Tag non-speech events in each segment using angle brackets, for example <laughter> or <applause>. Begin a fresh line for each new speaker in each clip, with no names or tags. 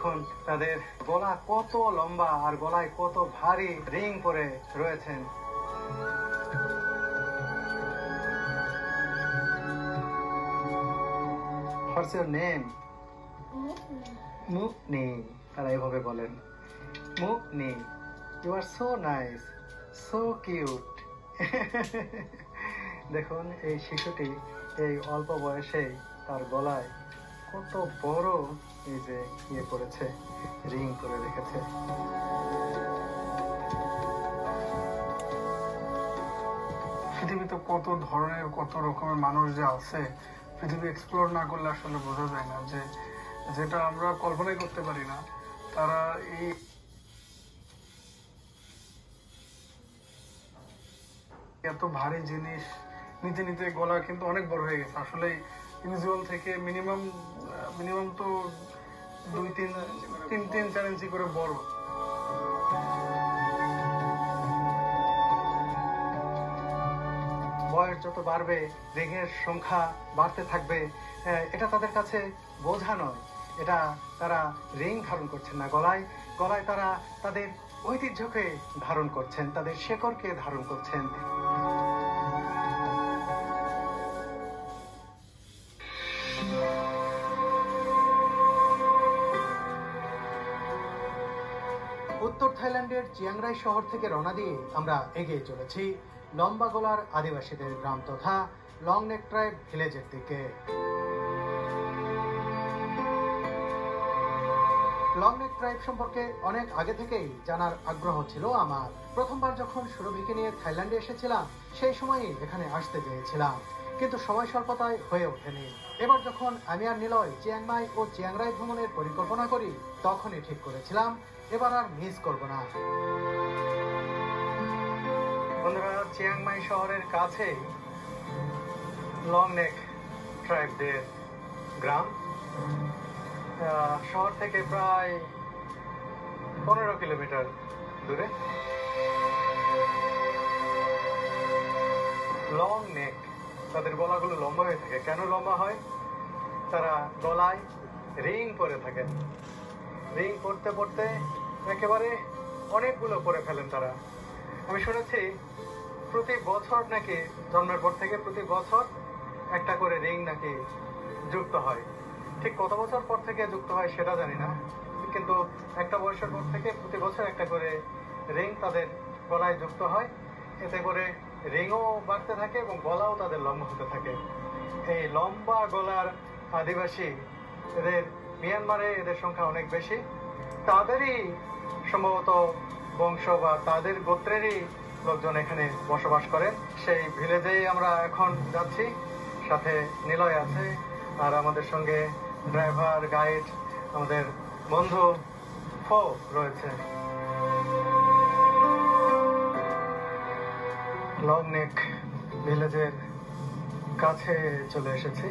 দেখুন তাদের গলা কত লম্বা আর গলায় কত ভারী রিং পরে রয়েছেন। What's your name? মুকনি তারা এভাবে বলেন। মুকনি you are so nice so cute দেখুন এই শিশুটি এই অল্প বয়সেই তার গলায় কত বড় এই যে ইয়ে করেছে রিং করে রেখেছে।
পৃথিবীতে কত ধরনের, কত রকমের মানুষ যে আছে, পৃথিবী এক্সপ্লোর না করলে আসলে বোঝা যায় না যে, যেটা আমরা কল্পনাই করতে পারি না, তারা এই এত ভারী জিনিস, নিতে নিতে গলা কিন্তু অনেক বড় হয়ে গেছে। আসলে ইউজুয়াল থেকে মিনিমাম মিনিমাম তো দুই, তিন তিন তিন, চার ইঞ্চি করে বড়।
বয়স যত বাড়বে রিংয়ের সংখ্যা বাড়তে থাকবে এটা তাদের কাছে বোঝা নয়। এটা তারা রিং ধারণ করছেন না গলায়। গলায় তারা তাদের ঐতিহ্যকে ধারণ করছেন, তাদের শেকড়কে ধারণ করছেন। উত্তর থাইল্যান্ডের চিয়াংরাই শহর থেকে রওনা দিয়ে আমরা এগিয়ে চলেছি লম্বা গোলার আদিবাসীদের গ্রাম তথা লং নেক ট্রাইব ভিলেজের দিকে। লং নেক ট্রাইব সম্পর্কে অনেক আগে থেকেই জানার আগ্রহ ছিল আমার। প্রথমবার যখন সুরভিকে নিয়ে থাইল্যান্ডে এসেছিলাম, সেই সময়ই এখানে আসতে চেয়েছিলাম কিন্তু সময় স্বল্পতায় হয়ে ওঠেনি। এবার যখন আমি আর নিলয়, চিয়াংমাই ও চিয়াংরাই ভ্রমণের পরিকল্পনা করি, তখনই ঠিক করেছিলাম এবার আর মিস করব না। বন্ধুরা, চিয়াংমাই শহরের কাছে লং নেক ট্রাইবদের গ্রাম। শহর থেকে প্রায় পনেরো কিলোমিটার দূরে। লং নেক তাদের গলাগুলো লম্বা হয়ে থাকে। কেন লম্বা হয়? তারা গলায় রিং পরে থাকেন। রিং পড়তে পড়তে একেবারে অনেকগুলো করে ফেলেন তারা। আমি শুনেছি প্রতি বছর নাকি জন্মের পর থেকে প্রতি বছর একটা করে রিং নাকি যুক্ত হয়। ঠিক কত বছর পর থেকে যুক্ত হয় সেটা জানি না, কিন্তু একটা বয়সের পর থেকে প্রতি বছর একটা করে রিং তাদের গলায় যুক্ত হয়। এতে করে রিংও বাড়তে থাকে এবং গলাও তাদের লম্বা হতে থাকে। এই লম্বা গলার আদিবাসী এদের মিয়ানমারে এদের সংখ্যা অনেক বেশি। তাদেরই সম্ভবত বংশ বা তাদের গোত্রেরই লোকজন এখানে বসবাস করেন সেই ভিলেজেই আমরা এখন যাচ্ছি। সাথে নিলয় আছে আর আমাদের সঙ্গে ড্রাইভার, গাইড, আমাদের বন্ধু ফো রয়েছে। লং নেক ভিলেজের কাছে চলে এসেছি।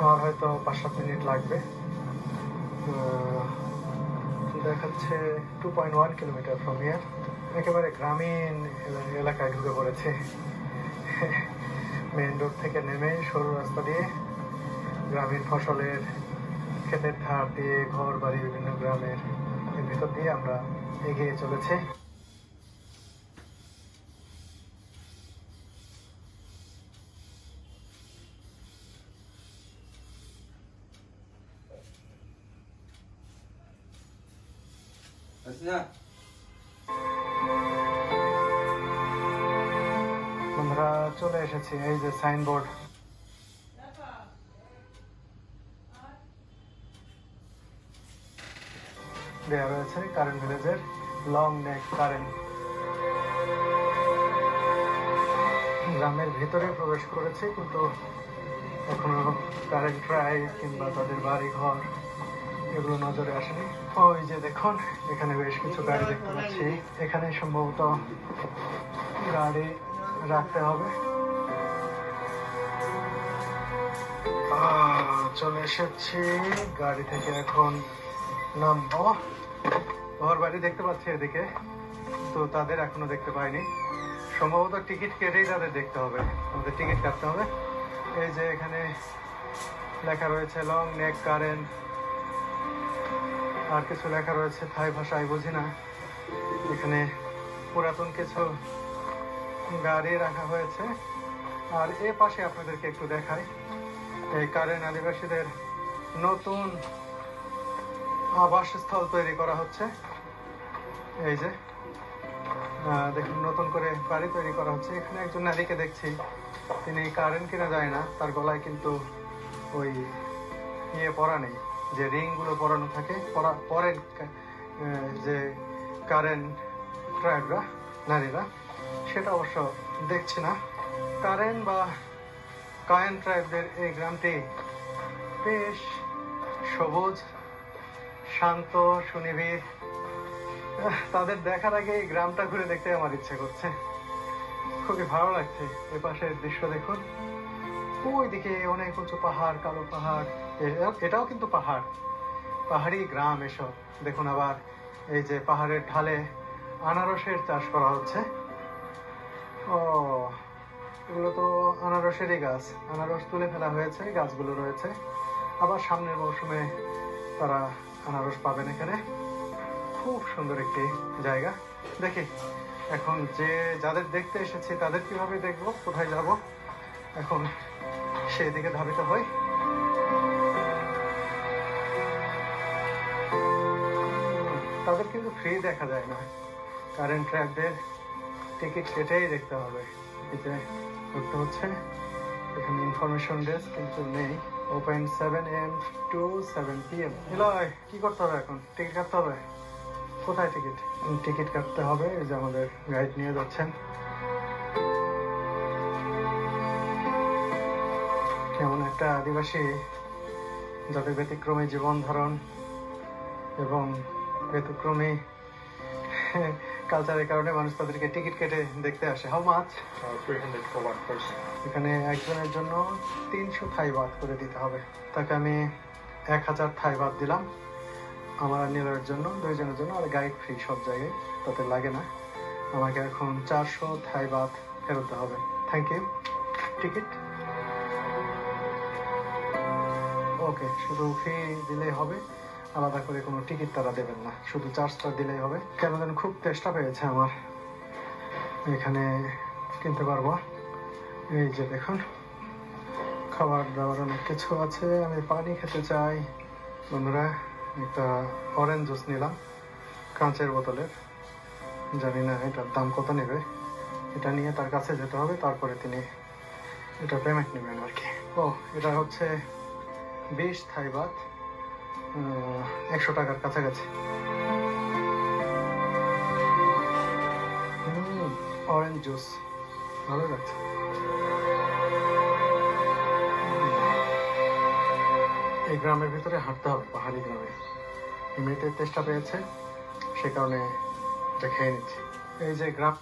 আমার হয়তো পাঁচ সাত মিনিট লাগবে। দেখাচ্ছে two point one kilometre from here একেবারে গ্রামীণ এলাকায় ঢুকে পড়েছে। <laughs> মেন রোড থেকে নেমে সরু রাস্তা দিয়ে গ্রামীণ ফসলের ক্ষেতের ধার দিয়ে ঘর বাড়ি বিভিন্ন গ্রামের ভিতর দিয়ে আমরা এগিয়ে চলেছি। বন্ধুরা চলে এসেছি, এই যে সাইনবোর্ড দেওয়া রয়েছে কারেন্ট ভিলেজের লং নেক কারেন্ট গ্রামের ভিতরে প্রবেশ করেছে, কিন্তু এখনও কারেন্ট ট্রাই কিংবা তাদের বাড়ি ঘর এগুলো নজরে আসেনি। ওই যে দেখুন, এখানে বেশ কিছু গাড়ি দেখতে পাচ্ছি। এখানে সম্ভবত গাড়ি রাখতে হবে। চলে এসেছি। গাড়ি থেকে এখন নামবো। ঘর বাড়ি দেখতে পাচ্ছি এদিকে। তো তাদের এখনও দেখতে পাইনি। সম্ভবত টিকিট কেটেই তাদের দেখতে হবে। আমাদের টিকিট কাটতে হবে। এই যে এখানে লেখা রয়েছে লং নেক কারেন্ট আর কিছু লেখা রয়েছে থাই ভাষায়, বুঝি না? এখানে পুরাতন কিছু গাড়ি রাখা হয়েছে। আর এ পাশে আপনাদেরকে একটু দেখাই, এই কারেন আদিবাসীদের নতুন আবাসস্থল তৈরি করা হচ্ছে। এই যে দেখুন, নতুন করে বাড়ি তৈরি করা হচ্ছে। এখানে একজন নারীকে দেখছি, তিনি কারেন্ট কিনা যায় না, তার গলায় কিন্তু ওই ইয়ে পরা নেই। যে রিংগুলো পরানো থাকে, পরা, পরের যে কারেন্ট ট্রাইবরা নারীরা, সেটা অবশ্য দেখছি না। কারেন বা কায়েন ট্রাইবদের এই গ্রামটি বেশ সবুজ, শান্ত, সুনিবিড়। তাদের দেখার আগে এই গ্রামটা ঘুরে দেখতে আমার ইচ্ছে করছে। খুবই ভালো লাগছে। এ পাশের দৃশ্য দেখুন। ওইদিকে অনেক উঁচু পাহাড়, কালো পাহাড়। এটাও কিন্তু পাহাড়। পাহাড়ি গ্রাম এসব। দেখুন আবার এই যে পাহাড়ের ঢালে আনারসের চাষ করা হচ্ছে। ও, এগুলো তো আনারসেরই গাছ। আনারস তুলে ফেলা হয়েছে, গাছগুলো রয়েছে। আবার সামনের মৌসুমে তারা আনারস পাবেন এখানে। খুব সুন্দর একটি জায়গা। দেখি, এখন যে যাদের দেখতে এসেছি তাদের কীভাবে দেখব, কোথায় যাব? এখন সেই দিকে ধাবিত হই। তাদের কিন্তু ফ্রি দেখা যায় না। কারেন্ট ট্র্যাকদের টিকিট কেটেই দেখতে হবে। যে ঢুকতে হচ্ছে। এখানে ইনফরমেশন ডেস্ক কিন্তু নেই। Open seven AM to seven P M কি করতে হবে এখন? টিকিট কাটতে হবে? কোথায় টিকিট টিকিট কাটতে হবে, এই যে আমাদের গাইড নিয়ে যাচ্ছেন। কেমন একটা আদিবাসী যাদের ব্যতিক্রমী জীবন ধারণ এবং ব্যতিক্রমী কালচারের কারণে মানুষ তাদেরকে টিকিট কেটে দেখতে আসে। How much
Uh, 300 for one person.
এখানে একজনের জন্য তিনশো থাই বাদ করে দিতে হবে। তাকে আমি এক হাজার থাই বাদ দিলাম। আমার নীলের জন্য দুইজনের জন্য আর গাইড ফ্রি সব জায়গায়। তাতে লাগে না। আমাকে এখন চারশো থাই বাদ ফেরত হবে। থ্যাংক ইউ টিকিট ওকে শুধু ফি দিলেই হবে। আলাদা করে কোনো টিকিট তারা দেবেন না। শুধু চার্জটা দিলেই হবে। কেন যেন খুব চেষ্টা পেয়েছে আমার। এখানে কিনতে পারব। এই যে দেখুন, খাবার দাবার অনেক কিছু আছে। আমি পানি খেতে চাই। বন্ধুরা, একটা অরেঞ্জ জুস নিলাম, কাঁচের বোতলের। জানি না এটার দাম কত নেবে। এটা নিয়ে তার কাছে যেতে হবে, তারপরে তিনি এটা পেমেন্ট নেবেন আর কি। ও, এটা হচ্ছে বিশ থাই বাত। একশো টাকার কাছাকাছি। অরেঞ্জ জুস ভালো লাগছে। এই গ্রামের ভিতরে হাঁটতে হবে, পাহাড়ি গ্রামে। এমনিতে চেষ্টা পেয়েছে, সে কারণে এটা খেয়ে নিচ্ছি। এই যে গ্রাম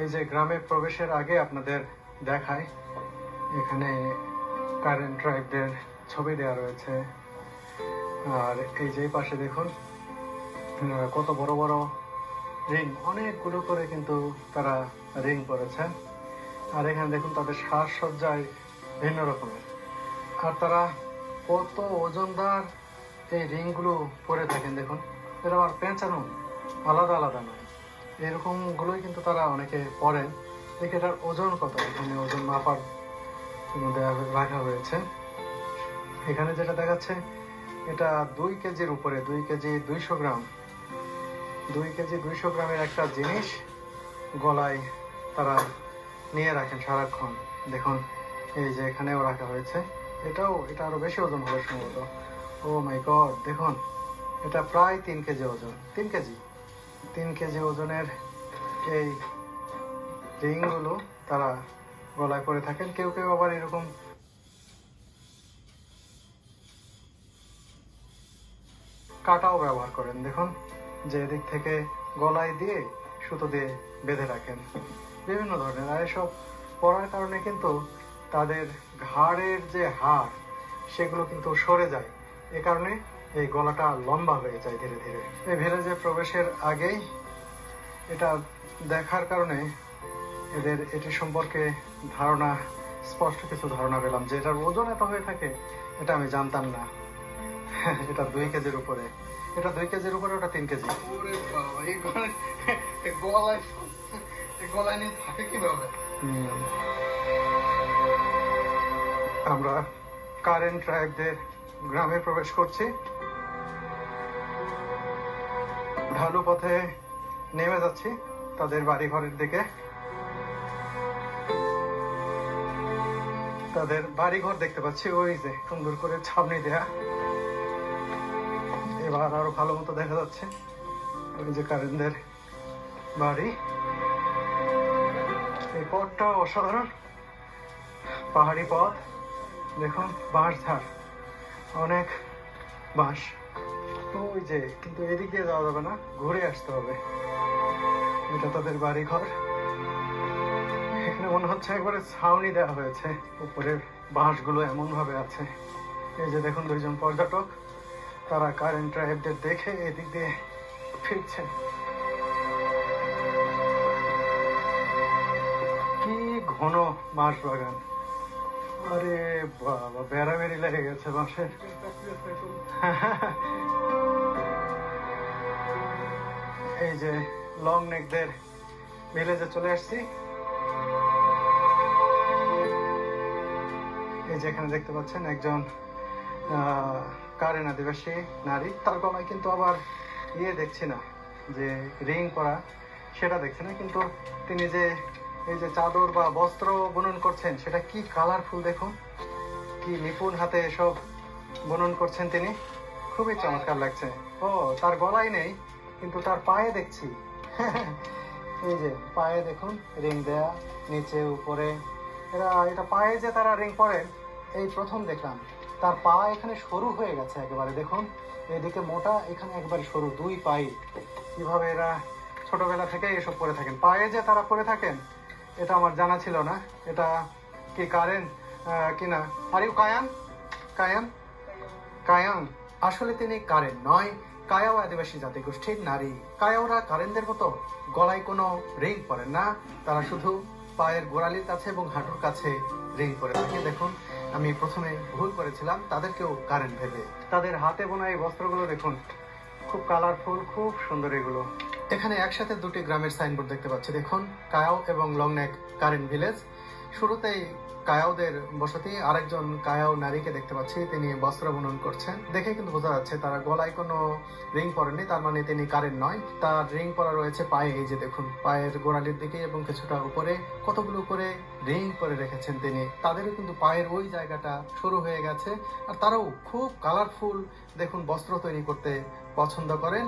এই যে গ্রামে প্রবেশের আগে আপনাদের দেখায় এখানে কারেন্ট ট্রাইবদের ছবি দেওয়া রয়েছে। আর এই যে পাশে দেখুন কত বড় বড় রিং অনেকগুলো করে কিন্তু তারা রিং করেছে আর এখানে দেখুন, তাদের সাজসজ্জায় ভিন্ন রকমের। আর তারা কত ওজনদার এই রিংগুলো পরে থাকেন, দেখুন। এটা আবার পেঁচানো, আলাদা আলাদা নয়। এরকম গুলোই কিন্তু তারা অনেকে পরেন দেখে এটার ওজন কত? এখানে ওজন মাপার রাখা হয়েছে। এখানে যেটা দেখাচ্ছে, এটা দুই কেজির উপরে, দুই কেজি দুইশো গ্রাম। দুই কেজি দুইশো গ্রামের একটা জিনিস গলায় তারা নিয়ে রাখেন সারাক্ষণ। দেখুন, এই যে এখানেও রাখা হয়েছে। এটাও, এটা আরও বেশি ওজন হবে সম্ভবত। ও মাই গড দেখুন, এটা প্রায় তিন কেজি ওজন, তিন কেজি। তিন কেজি ওজনের এই রিংগুলো তারা গলায় পরে থাকেন। কেউ কেউ আবার এরকম কাটাও ব্যবহার করেন। দেখুন, যে এদিক থেকে গলায় দিয়ে সুতো দিয়ে বেঁধে রাখেন। বিভিন্ন ধরনের। আর এসব পরার কারণে কিন্তু তাদের ঘাড়ের যে হাড়, সেগুলো কিন্তু সরে যায়। এ কারণে এই গলাটা লম্বা হয়ে যায় ধীরে ধীরে। এই ভিলেজে প্রবেশের আগেই এটা দেখার কারণে এদের এটি সম্পর্কে ধারণা স্পষ্ট কিছু ধারণা পেলাম যে এটার ওজন এত হয়ে থাকে এটা আমি জানতাম না। এটা দুই কেজির উপরে। এটা দুই কেজির উপরে ওটা তিন কেজি। আমরা কারেন্ট ট্রাইবদের গ্রামে প্রবেশ করছি। ঢালু পথে নেমে যাচ্ছি তাদের বাড়ি ঘরের দিকে। তাদের বাড়ি ঘর দেখতে পাচ্ছি, ওই যে সুন্দর করে ছাউনি দেয়া। এবার আরও ভালো মতো দেখা যাচ্ছে, ওই যে কারেন্টদের বাড়ি। এই পথটা অসাধারণ। পাহাড়ি পথ, দেখুন বাঁশ ঝাড় অনেক বাঁশ। ওই যে, কিন্তু এদিক দিয়ে যাওয়া যাবে না, ঘুরে আসতে হবে। এটা তাদের বাড়ি ঘর এখানে মনে হচ্ছে একবারে ছাউনি দেওয়া হয়েছে। উপরের বাঁশগুলো এমন ভাবে আছে। এই যে দেখুন দুইজন পর্যটক, তারা কারেন্ট ট্রাইবদের দেখে এদিক দিয়ে ফিরছে। কি ঘন বাঁশ বাগান আরে বাবা, বেড়াবেড়ি লেগে গেছে বাঁশের। এই যে লং নেকদের ভিলেজে চলে আসছি। এই যে এখানে দেখতে পাচ্ছেন একজন কারেন আদিবাসী নারী। তার গলায় কিন্তু আবার ইয়ে দেখছি না, যে রিং করা সেটা দেখছি না। কিন্তু তিনি যে এই যে চাদর বা বস্ত্র বুনন করছেন, সেটা কি কালারফুল দেখুন? কি নিপুণ হাতে এসব বুনন করছেন তিনি? খুবই চমৎকার লাগছে। ও, তার গলায় নেই কিন্তু তার পায়ে দেখছি। এই যে পায়ে দেখুন রিং দেয়া নিচে উপরে। এরা এটা পায়ে যে তারা রিং পরে এই প্রথম দেখলাম। তার পা এখানে সরু হয়ে গেছে একেবারে দেখুন। এদিকে মোটা এখানে একবারে সরু দুই পাই কীভাবে এরা ছোটবেলা থেকে এসব করে থাকেন? পায়ে যে তারা করে থাকেন এটা আমার জানা ছিল না। এটা কি কারেন কিনা are you Kayan Kayan Kayan আসলে তিনি কারেন নয়। কায়াও আদিবাসী জাতিগোষ্ঠীর নারী। কায়াওরা কারেনদের মতো গলায় কোনো রিং পরেন না। তারা শুধু পায়ের গোড়ালির কাছে এবং হাঁটুর কাছে রিং পরে থাকে। দেখুন, আমি প্রথমে ভুল করেছিলাম, তাদেরকেও কারেন্ট ভেবে। তাদের হাতে বোনা এই বস্ত্রগুলো দেখুন, খুব কালারফুল, খুব সুন্দর এগুলো। এখানে একসাথে দুটি গ্রামের সাইনবোর্ড দেখতে পাচ্ছি। দেখুন, কায়াও এবং লংনেক কারেন্ট ভিলেজ। শুরুতেই কায়াওদের বসতি, আরেকজন কায়াও নারীকে দেখতে পাচ্ছি, তিনি বস্ত্র বুনন করছেন। দেখে কিন্তু বোঝা যাচ্ছে তারা গলায় কোনো রিং পরেননি, তার মানে তিনি কারেন্ট নয়। তার রিং পরা রয়েছে পায়ে, এই যে দেখুন, পায়ের গোড়ালির দিকে এবং কিছুটা উপরে কতগুলো করে রিং করে রেখেছেন তিনি। তাদেরও কিন্তু পায়ের ওই জায়গাটা শুরু হয়ে গেছে, আর তারাও খুব কালারফুল, দেখুন, বস্ত্র তৈরি করতে পছন্দ করেন।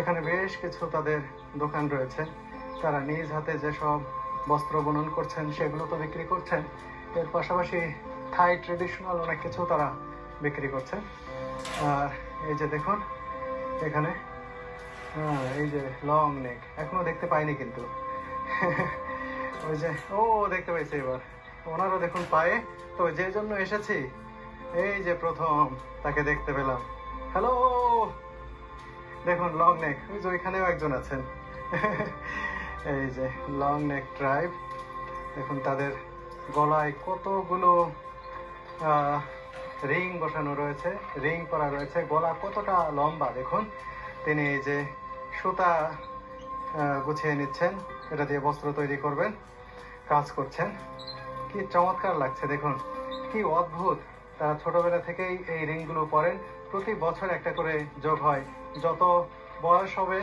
এখানে বেশ কিছু তাদের দোকান রয়েছে। তারা নিজ হাতে যেসব বস্ত্র বুনন করছেন, সেগুলো তো বিক্রি করছেন, এর পাশাপাশি থাই ট্রেডিশনাল অনেক কিছু তারা বিক্রি করছেন। আর এই যে দেখুন, এখানে হ্যাঁ এই যে লং নেক এখনও দেখতে পাইনি কিন্তু। ওই যে, ও, দেখতে পাইছি এবার। ওনারও দেখুন পায়ে, তো যে জন্য এসেছি, এই যে প্রথম, তাকে দেখতে পেলাম। হ্যালো দেখুন লং নেক ওই যে ওইখানেও একজন আছেন। এই যে লং নেক ট্রাইব দেখুন তাদের গলায় কতগুলো রিং বসানো রয়েছে রিং করা রয়েছে, গলা কতটা লম্বা দেখুন। তিনি এই যে সুতা গুছিয়ে নিচ্ছেন, এটা দিয়ে বস্ত্র তৈরি করবেন, কাজ করছেন। কি চমৎকার লাগছে দেখুন, কি অদ্ভুত। তারা ছোটবেলা থেকেই এই রিংগুলো পরেন, প্রতি বছর একটা করে যোগ হয়। যত বয়স হবে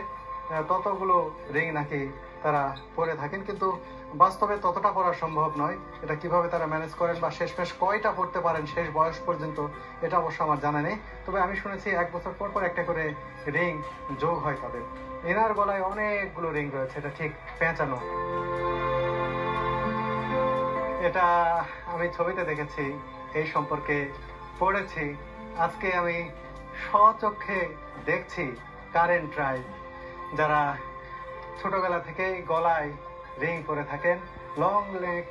ততগুলো রিং নাকি তারা পড়ে থাকেন, কিন্তু বাস্তবে ততটা করা সম্ভব নয়। এটা কীভাবে তারা ম্যানেজ করেন বা শেষমেশ কয়টা পড়তে পারেন শেষ বয়স পর্যন্ত, এটা অবশ্য আমার জানা নেই। তবে আমি শুনেছি এক বছর পর পর একটা করে রিং যোগ হয় তাদের। এনার গলায় অনেকগুলো রিং রয়েছে, এটা ঠিক পেঁচানো। এটা আমি ছবিতে দেখেছি, এই সম্পর্কে পড়েছি। আজকে আমি স্বচক্ষে দেখছি কারেন্ট ট্রাইব যারা ছোটবেলা থেকেই গলায় রিং পরে থাকেন। লং লেগ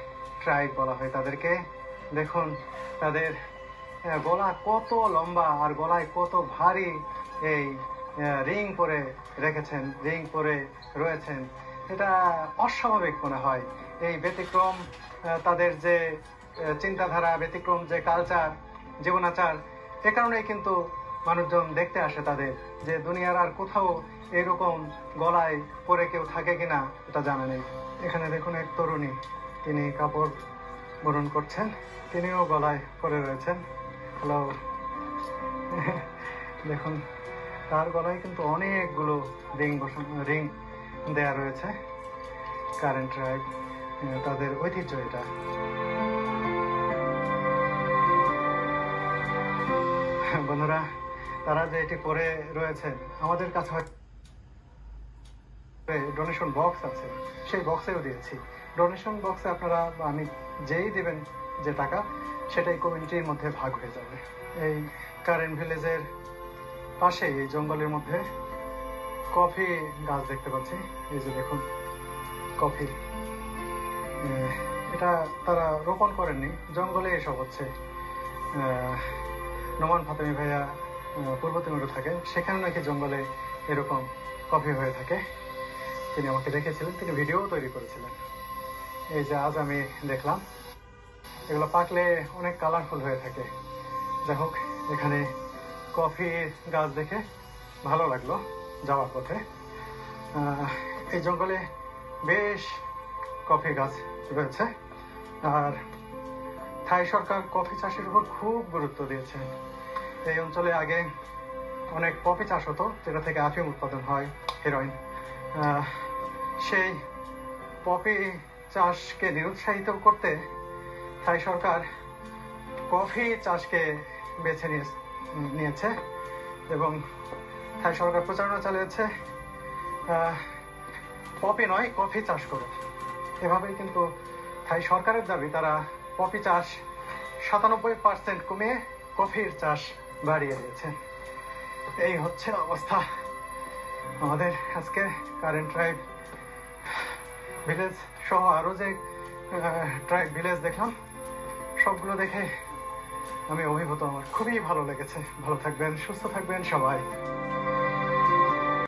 ট্রাইব বলা হয় তাদেরকে। দেখুন, তাদের গলা কত লম্বা আর গলায় কত ভারী এই রিং পরে রেখেছেন, রিং পরে রয়েছেন। এটা অস্বাভাবিক মনে হয়। এই ব্যতিক্রম তাদের যে চিন্তাধারা, ব্যতিক্রম যে কালচার জীবনাচার, এ কারণেই কিন্তু মানুষজন দেখতে আসে তাদের যে দুনিয়ার আর কোথাও এরকম গলায় পরে কেউ থাকে কিনা এটা জানা নেই। এখানে দেখুন এক তরুণী, তিনি কাপড় বরণ করছেন, তিনিও গলায় পরে রয়েছেন। হ্যালো <laughs> দেখুন, তার গলায় কিন্তু অনেকগুলো রিং বসানো, রিং দেয়া রয়েছে। কারেন্ট ড্রাইভ তাদের ঐতিহ্য এটা। <laughs> বন্ধুরা তারা যে এটি পরে রয়েছেন আমাদের কাছে ডোনেশন বক্স আছে। সেই বক্সেও দিয়েছি। ডোনেশন বক্সে আপনারা, আমি যেই দেবেন যে টাকা, সেটাই কমিউনিটির মধ্যে ভাগ হয়ে যাবে। এই কারেন্ট ভিলেজের পাশে, এই জঙ্গলের মধ্যে কফি গাছ দেখতে পাচ্ছি। এই যে দেখুন কফি এটা তারা রোপণ করেননি। জঙ্গলে এসব হচ্ছে। নোমান ফাতেমি ভাইয়া পূর্ব তিমুরে থাকেন সেখানে নাকি জঙ্গলে এরকম কফি হয়ে থাকে। তিনি আমাকে দেখেছিলেন, তিনি ভিডিও তৈরি করেছিলেন। এই যে আজ আমি দেখলাম, এগুলো পাকলে অনেক কালারফুল হয়ে থাকে। যাই হোক, এখানে কফি গাছ দেখে ভালো লাগল যাওয়ার পথে। এই জঙ্গলে বেশ কফি গাছ রয়েছে। আর থাই সরকার কফি চাষের উপর খুব গুরুত্ব দিয়েছে এই অঞ্চলে আগে অনেক পপি চাষ হতো, যেটা থেকে আফিম উৎপাদন হয় হেরোইন সেই পপি চাষকে নিরুৎসাহিত করতে থাই সরকার কফি চাষকে বেছে নিয়ে, নিয়েছে এবং থাই সরকার প্রচারণা চালিয়েছে পপি নয়, কফি চাষ করো। এভাবেই কিন্তু থাই সরকারের দাবি, তারা পপি চাষ সাতানব্বই পার্সেন্ট কমিয়ে কফির চাষ বাড়িয়ে দিয়েছে। এই হচ্ছে অবস্থা। আমাদের আজকে কারেন্ট ট্রাইব ভিলেজ সহ আরও যে ট্রাইব ভিলেজ দেখলাম, সবগুলো দেখে আমি অভিভূত আমার। খুবই ভালো লেগেছে। ভালো থাকবেন, সুস্থ থাকবেন সবাই।